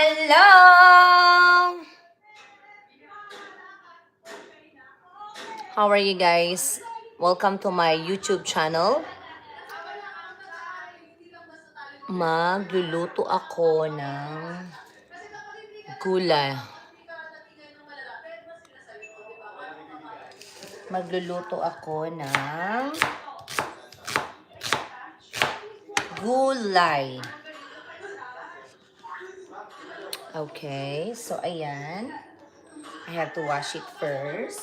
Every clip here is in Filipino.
Hello! How are you guys? Welcome to my YouTube channel. Magluluto ako ng gulay. Magluluto ako ng gulay. Okay, so ayan. I have to wash it first.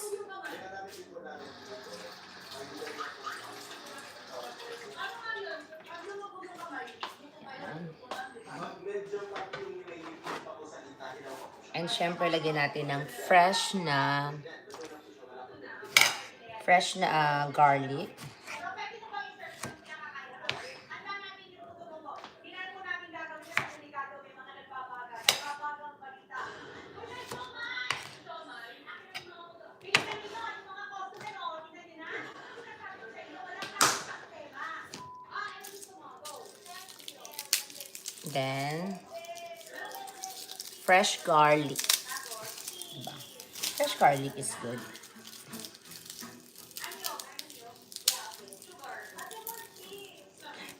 And syempre, lagyan natin ng fresh na fresh na ah, garlic. Fresh garlic. Diba? Fresh garlic is good.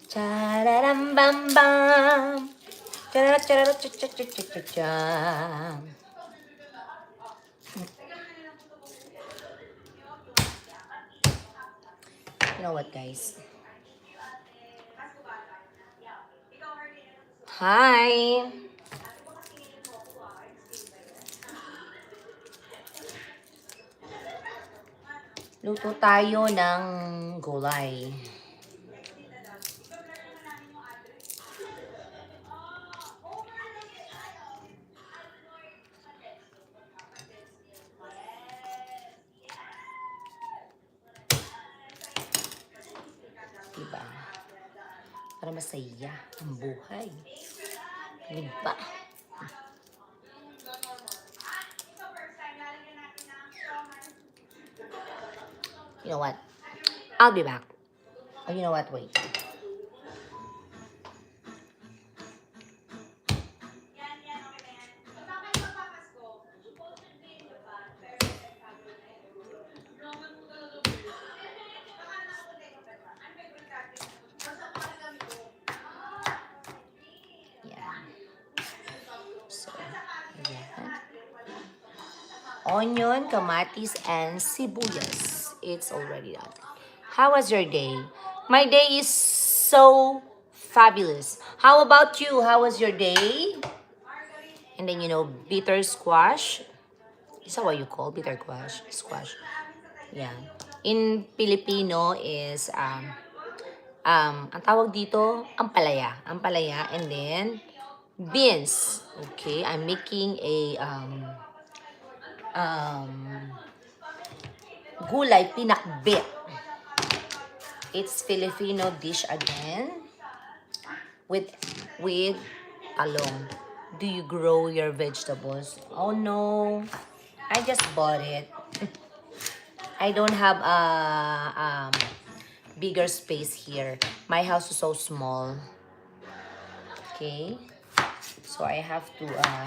Chararam bam bam. Charara charara cha cha cha cha cha cha. You know what, guys? Hi! Luto tayo ng gulay. Diba? Para masaya ang buhay. Diba? You I'll be back. Oh, you know what? Wait. Onion, kamatis, and sibuyas. It's already done. How was your day? My day is so fabulous. How about you? How was your day? And then, you know, bitter squash. Is that what you call bitter squash? Squash. Yeah. In Filipino is, um, um, ang tawag dito, ampalaya. Ampalaya. And then, beans. Okay, I'm making a, um, um, gulay pinakbit. It's Filipino dish again with with talong. Do you grow your vegetables? Oh no, I just bought it. I don't have a um, bigger space here. My house is so small. Okay, so I have to uh,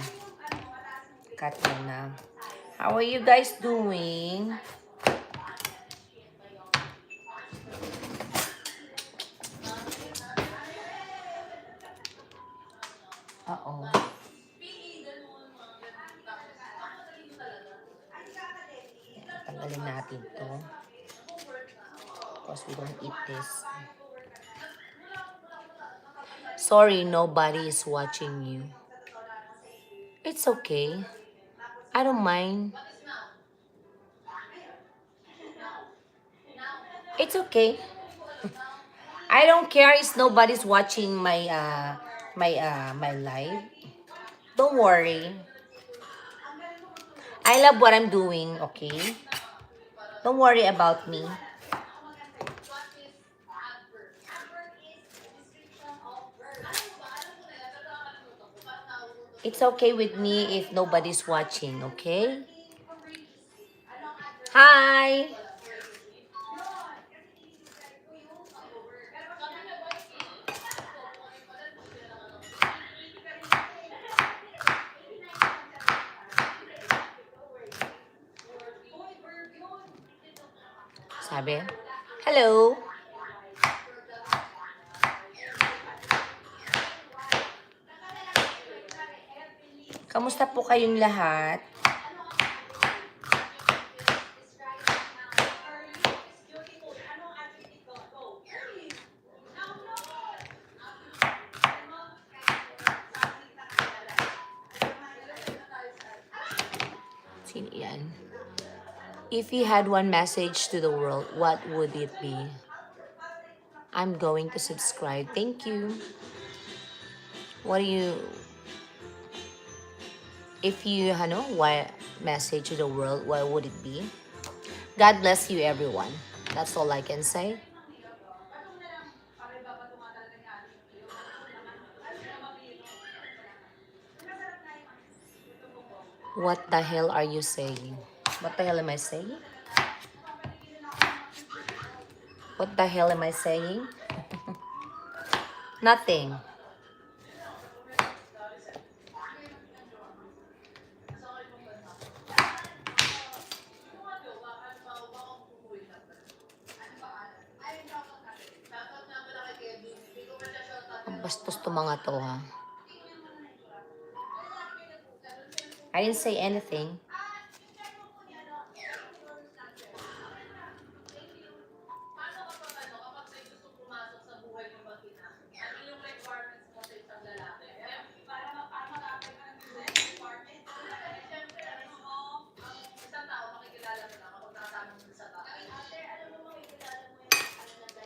cut now. How are you guys doing? This. Sorry, nobody is watching you. It's okay. I don't mind. It's okay. I don't care if nobody's watching my uh my uh my live. Don't worry. I love what I'm doing, okay? Don't worry about me. It's okay with me if nobody's watching, okay? Hi! Sabi, hello. Kamusta po kayong lahat? Sino yan? If you had one message to the world, what would it be? I'm going to subscribe. Thank you. What do you... If you, ano, what message to the world, what would it be? God bless you, everyone. That's all I can say. What the hell are you saying? What the hell am I saying? What the hell am I saying? Nothing. To mga to ha. I didn't say anything.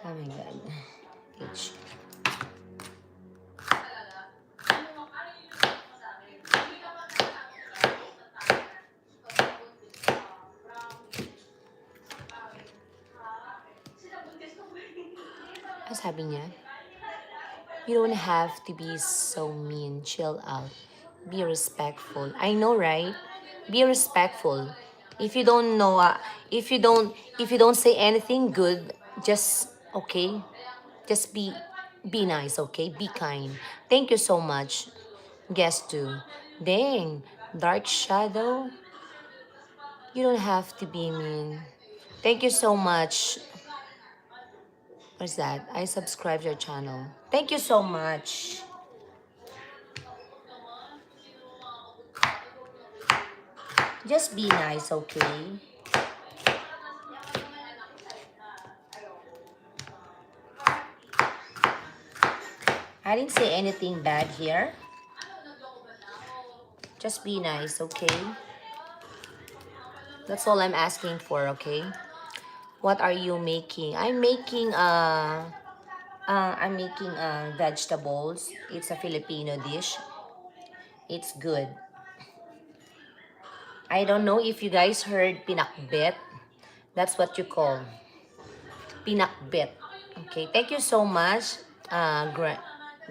Oh my God. H. sabi niya? You don't have to be so mean. Chill out. Be respectful. I know, right? Be respectful. If you don't know, uh, if you don't, if you don't say anything good, just okay. Just be, be nice, okay? Be kind. Thank you so much. Guess too. Dang, dark shadow. You don't have to be mean. Thank you so much. What's that? I subscribe to your channel. Thank you so much. Just be nice, okay? I didn't say anything bad here. Just be nice, okay? That's all I'm asking for, okay? What are you making? I'm making uh, uh I'm making uh vegetables. It's a Filipino dish. It's good. I don't know if you guys heard pinakbet. That's what you call pinakbet. Okay, thank you so much, uh, Gra-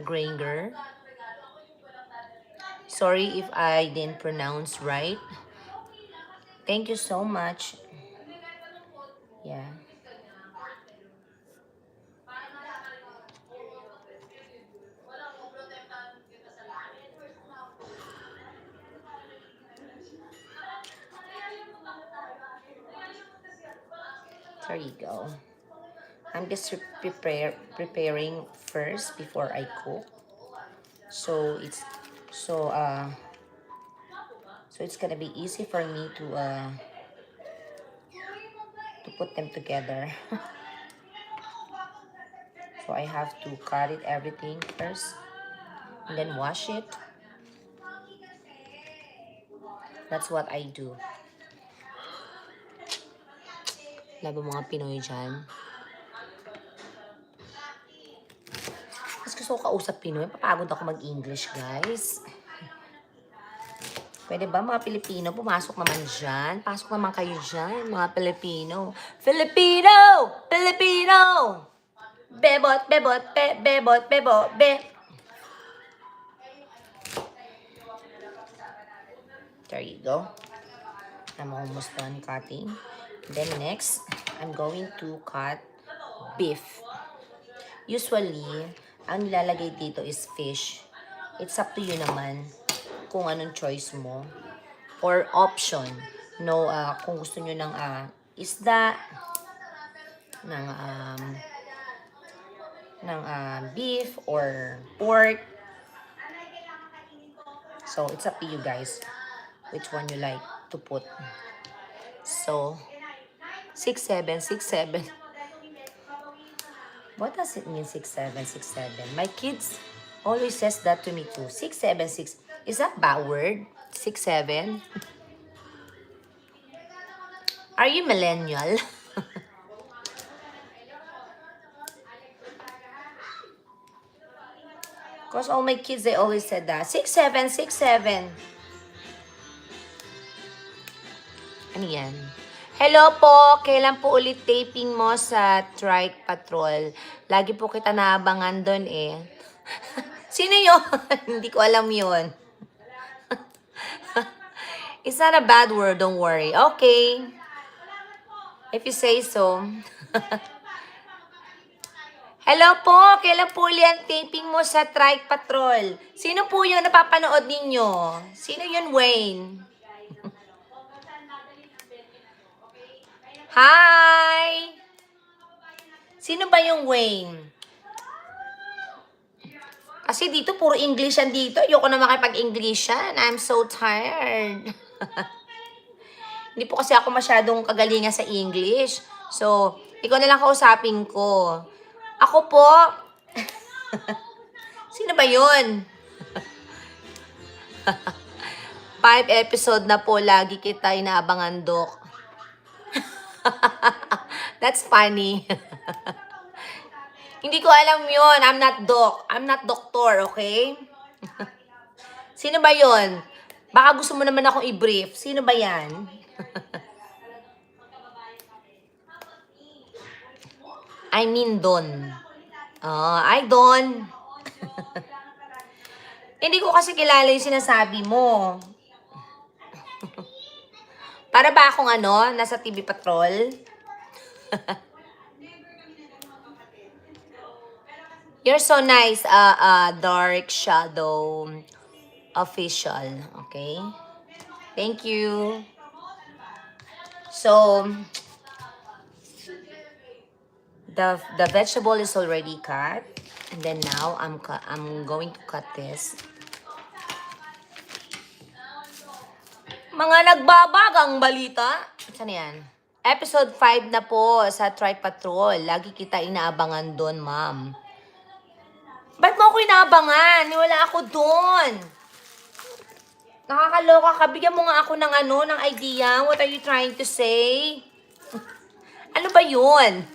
Granger. Sorry if I didn't pronounce right. Thank you so much. Yeah. There you go. I'm just re- prepare preparing first before I cook. So it's so uh so it's gonna be easy for me to uh to put them together. so I have to cut it everything first and then wash it. That's what I do. Labo mga Pinoy dyan. Ko kausap Pinoy. Papagod ako mag-English, guys. Pwede ba mga Pilipino? Pumasok naman dyan. Pasok naman kayo dyan, mga Pilipino. Filipino! Filipino! Bebot, bebot, be, bebot, bebot, be. There you go. I'm almost done cutting. Then next, I'm going to cut beef. Usually, ang nilalagay dito is fish. It's up to you naman kung anong choice mo. Or option. No, ah, kung gusto nyo ng ah, isda, ng um, ng uh, beef or pork. So, it's up to you guys which one you like to put. So, 6, 7, 6, 7. What does it mean 6, 7, 6, 7? My kids always says that to me too. 6, 7, 6. Is that bad word? 6, 7? Are you millennial? Because all my kids, they always said that. 6, 7, 6, 7. Ano yan? Hello po! Kailan po ulit taping mo sa Trike Patrol? Lagi po kita naabangan doon eh. Sino yun? Hindi ko alam yun. It's not a bad word, don't worry. Okay. If you say so. Hello po! Kailan po ulit ang taping mo sa Trike Patrol? Sino po yung napapanood ninyo? Sino yun, Wayne? Hi! Sino ba yung Wayne? Kasi dito, puro English yan dito. Ayoko na makipag-English yan. I'm so tired. Hindi po kasi ako masyadong kagalingan sa English. So, ikaw na lang kausapin ko. Ako po. Sino ba yun? Five episode na po, lagi kita inaabangan, Dok. That's funny. Hindi ko alam yun. I'm not doc. I'm not doctor, okay? Sino ba yun? Baka gusto mo naman akong i-brief. Sino ba yan? I mean Don. Oh, ay Don. Hindi ko kasi kilala yung sinasabi mo. Para ba akong ano, nasa TV Patrol? You're so nice, uh, uh, Dark Shadow Official. Okay? Thank you. So, the the vegetable is already cut. And then now, I'm, I'm going to cut this. Mga nagbabagang balita. Saan yan? Episode 5 na po sa Trike Patrol. Lagi kita inaabangan doon, ma'am. Ba't mo ako inaabangan? Wala ako doon. Nakakaloka ka. Bigyan mo nga ako ng ano, ng idea. What are you trying to say? ano ba yun?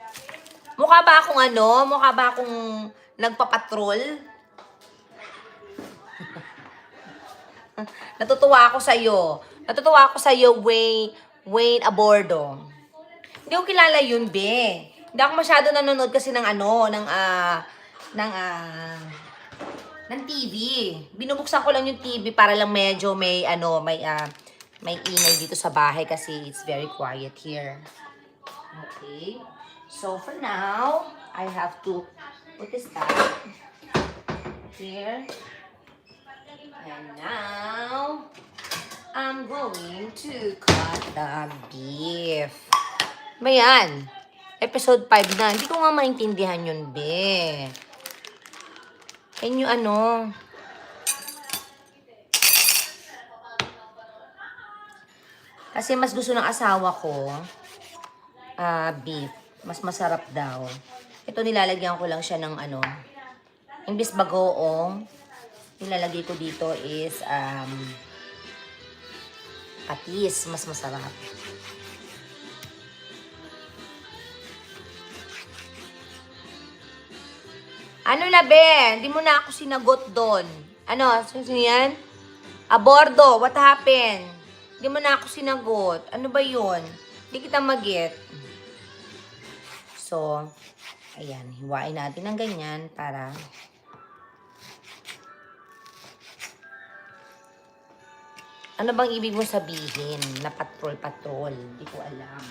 Mukha ba akong ano? Mukha ba akong nagpapatrol? Natutuwa ako sa'yo. Natutuwa ako sa'yo, Wayne, Wayne Abordo. Hindi ko kilala yun, be. Hindi ako masyado nanonood kasi ng ano, ng, ah, ng, ah, ng TV. Binubuksan ko lang yung TV para lang medyo may, ano, may, ah, may ingay dito sa bahay kasi it's very quiet here. Okay. So, for now, I have to put this back here. And now, I'm going to cut the beef. Ba yan? Episode 5 na. Hindi ko nga maintindihan yun, be. Can you ano? Kasi mas gusto ng asawa ko, ah beef. Mas masarap daw. Ito nilalagyan ko lang siya ng ano, imbis bagoong, nilalagay ko dito is um, patis. Mas masarap. Ano na, be? Hindi mo na ako sinagot doon. Ano? Sino yan? Abordo, what happened? Hindi mo na ako sinagot. Ano ba yun? Hindi kita mag-get. So, ayan. Hiwain natin ng ganyan para... Ano bang ibig mo sabihin na patrol-patrol? Hindi ko alam.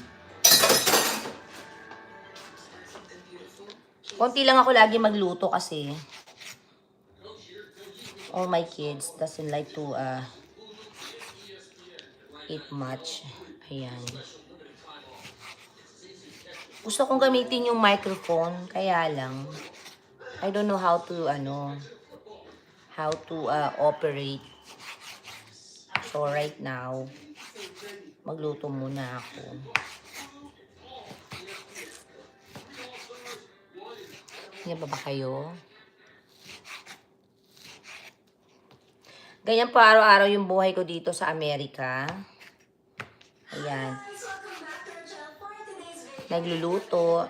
Konti lang ako lagi magluto kasi all my kids doesn't like to uh, eat much. Ayan. Gusto kong gamitin yung microphone, kaya lang, I don't know how to, ano, how to uh, operate. So, right now, magluto muna ako. Yan ba ba kayo? Ganyan po araw-araw yung buhay ko dito sa Amerika. Ayan. Nagluluto.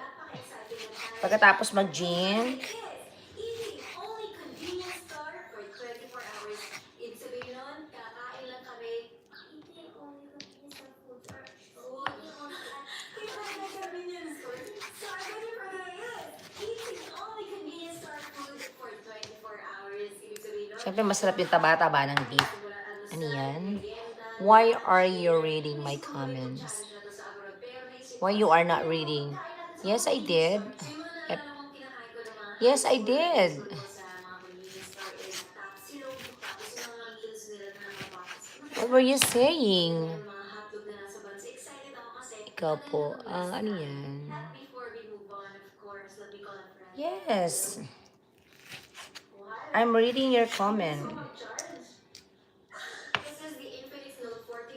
Pagkatapos mag-gym, syempre masarap yung taba-taba ng beef. Ano yan? Why are you reading my comments? Why you are not reading? Yes, I did. Yes, I did. What were you saying? Ikaw po, ah, ano yan? Yes. I'm reading your comment.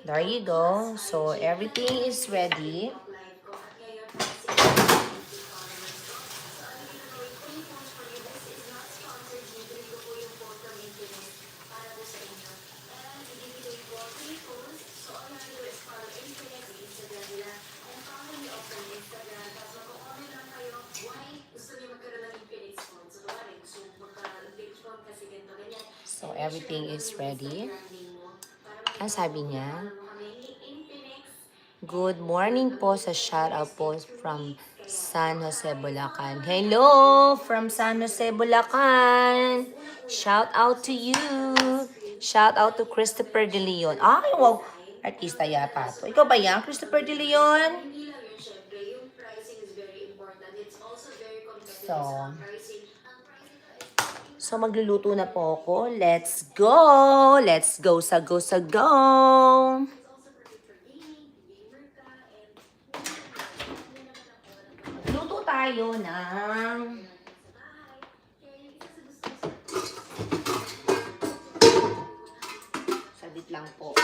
There you go. So, everything is ready. Everything is ready. Ang sabi niya, Good morning po sa shoutout po from San Jose, Bulacan. Hello from San Jose, Bulacan. Shout out to you. Shout out to Christopher De Leon. Ay, wow. Artista yata to. Ikaw ba yan, Christopher De Leon? So, so magluluto na po ako. Let's go! Let's go sa go sa go! Luto tayo ng... Sabit lang po.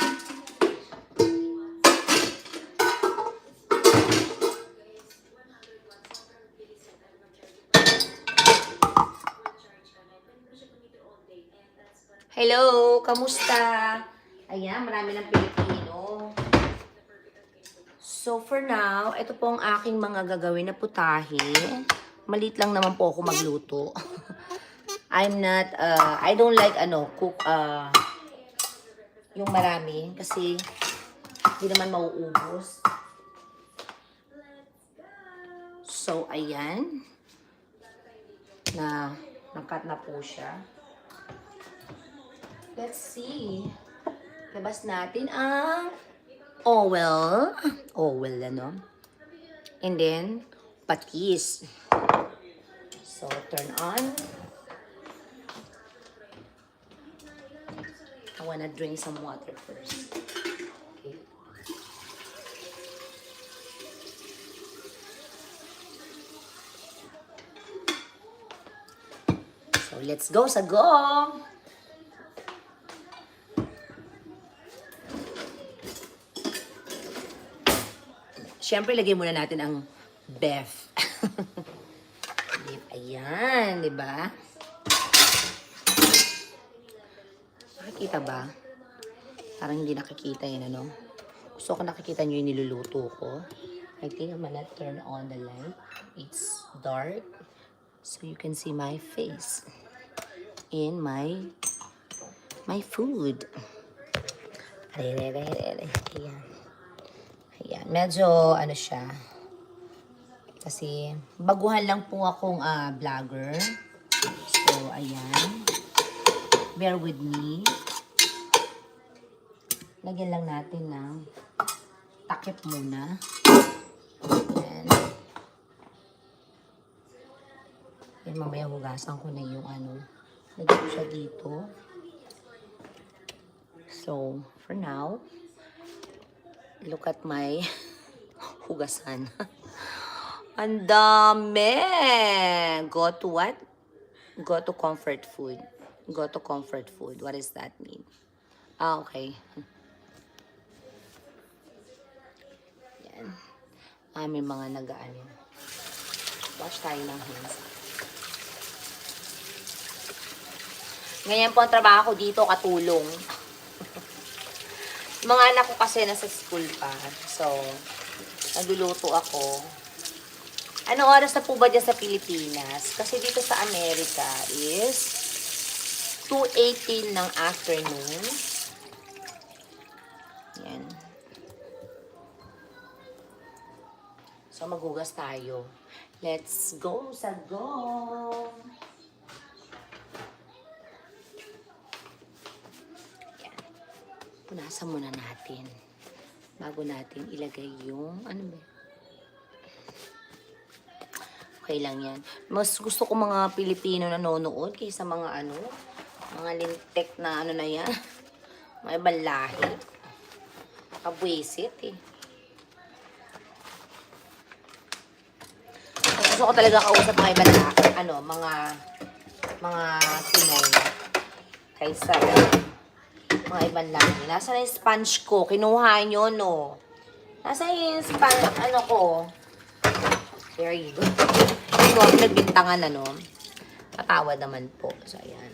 Hello, kamusta? Ayan, marami ng Pilipino. So for now, ito po ang aking mga gagawin na putahe. Malit lang naman po ako magluto. I'm not, uh, I don't like ano, cook, uh, yung marami kasi hindi naman mauubos. So, ayan. Na, nakat na po siya. Let's see. Labas natin ang oil. Oil, ano? And then, patis. So, turn on. I wanna drink some water first. Okay. So, let's go sa go! Siyempre, lagay muna natin ang beef. beef. Ayan, di ba? Nakikita ba? Parang hindi nakikita yun, ano? Gusto ko nakikita nyo yung niluluto ko. I think I'm gonna turn on the light. It's dark. So you can see my face in my my food. Ayan. Ayan. Medyo, ano siya. Kasi, baguhan lang po akong ah, vlogger. So, ayan. Bear with me. Lagyan lang natin ng takip muna. Ayan. Yan, mamaya hugasan ko na yung ano. Lagyan ko siya dito. So, for now, look at my hugasan. Ang dami. Go to what? Go to comfort food. Go to comfort food. What does that mean? Ah, okay. Yan. Ah, may mga nag-ano. Wash tayo ng hands. Ganyan po ang trabaho ko dito, katulong. Mga anak ko kasi nasa school pa. So, nagluluto ako. Ano oras na po ba dyan sa Pilipinas? Kasi dito sa Amerika is 2.18 ng afternoon. Yan. So, maghugas tayo. Let's go sa go! Punasan muna natin. Bago natin ilagay yung, ano ba? Okay lang yan. Mas gusto ko mga Pilipino nanonood kaysa mga ano, mga lintek na ano na yan. Mga ibang lahi. Kabwisit eh. Gusto ko talaga kausap mga ibang. Ano, mga mga Pinoy. Kaysa mga ibang lahi. Nasa na yung sponge ko? Kinuha nyo, no? Nasa yung sponge, ano ko? There you go. Ako nagbintangan, ano? Patawad naman po. So, ayan.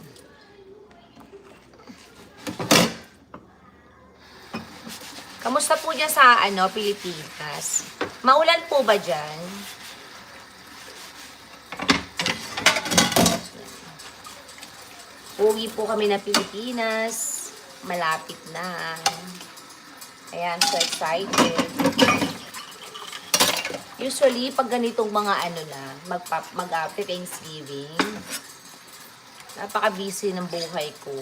Kamusta po dyan sa, ano, Pilipinas? Maulan po ba dyan? Uwi po kami na Pilipinas. Malapit na. Ayan, so excited. Usually, pag ganitong mga ano na, magpa, mag Thanksgiving, napaka-busy ng buhay ko.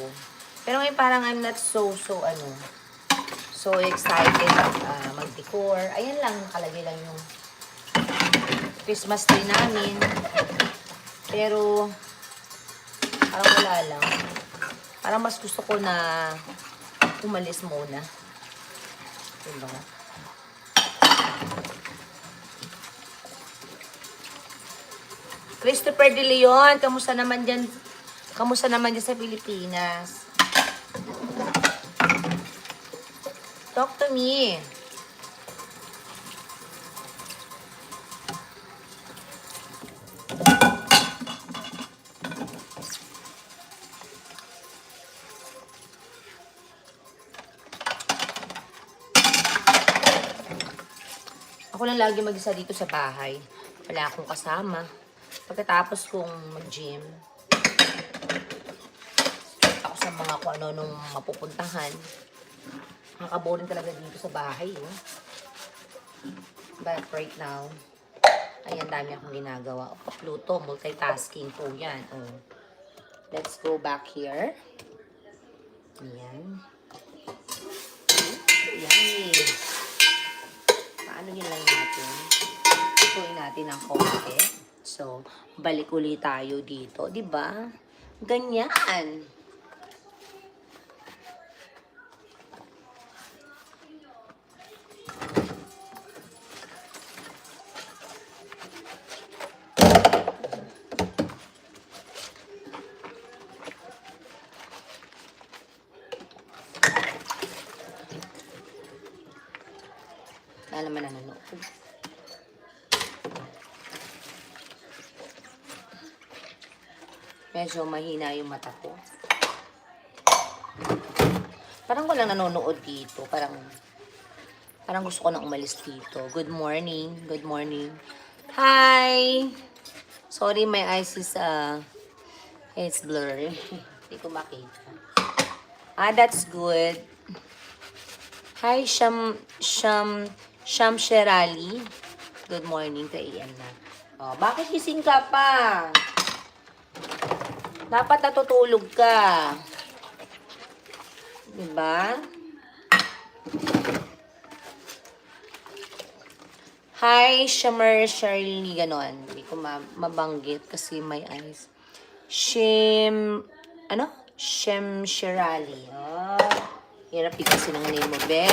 Pero ngayon parang I'm not so, so ano, so excited uh, mag-decor. Ayan lang, nakalagay lang yung Christmas tree namin. Pero, parang wala lang. Parang mas gusto ko na umalis muna. Diba? Christopher De Leon, kamusta naman dyan? Kamusta naman dyan sa Pilipinas? Talk to me. Ako lang lagi mag-isa dito sa bahay. Wala akong kasama. Pagkatapos kong mag-gym, ako sa mga kung ano nung mapupuntahan. Nakakaboring talaga dito sa bahay. Eh. But right now, ayan, dami akong ginagawa. Pluto, multitasking po yan. Oh. Let's go back here. Ayan. Ayan. Paano yun lang natin? Tuloy natin ng konti. So, balik ulit tayo dito, 'di ba? Ganyan. Wala naman nanonood. Medyo mahina yung mata ko. Parang walang nanonood dito. Parang, parang gusto ko nang umalis dito. Good morning. Good morning. Hi! Sorry, my eyes is, uh, it's blurry. Hindi ko makita. Ah, that's good. Hi, Sham, Sham, Sham Sherali. Good morning, 3 a.m. na. Oh, bakit gising ka pa? Dapat natutulog ka. Diba? Hi, Shamer Shirley, ganon. Hindi ko ma mabanggit kasi my eyes. Shim, ano? Shem Shirali. Oh, hirap din kasi ng name mo, be.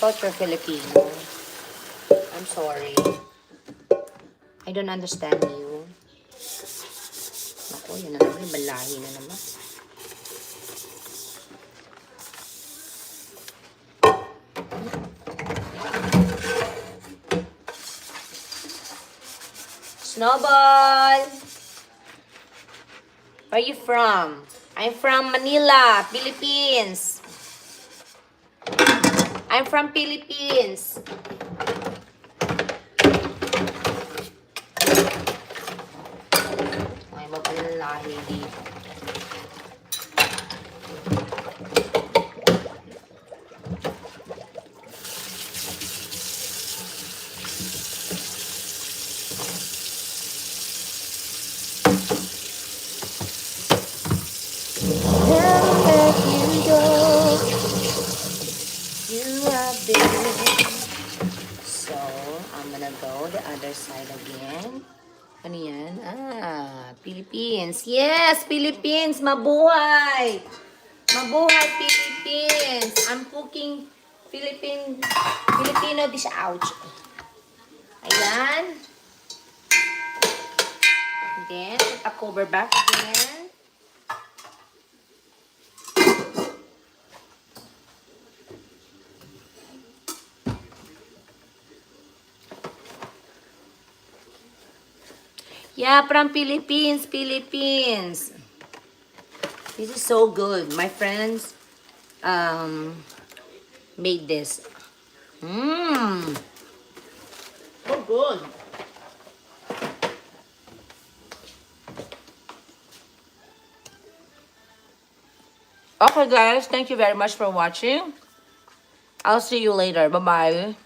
Thought you're Filipino. I'm sorry. I don't understand you. Ako, yun na naman. Balahi na naman. Snowball! Where are you from? I'm from Manila, Philippines. I'm from Philippines. Ay, iba pala ng lahi dito. Never let you go. You have been. So, I'm gonna go the other side again. Ano yan? Ah, Philippines. Yes, Philippines! Mabuhay! Mabuhay, Philippines! I'm cooking Philippine, Filipino dish. Ouch! Ayan. And then, a cover back again. Yeah, from Philippines, Philippines. This is so good. My friends um made this. Mmm. So good. Okay guys, thank you very much for watching. I'll see you later. Bye-bye.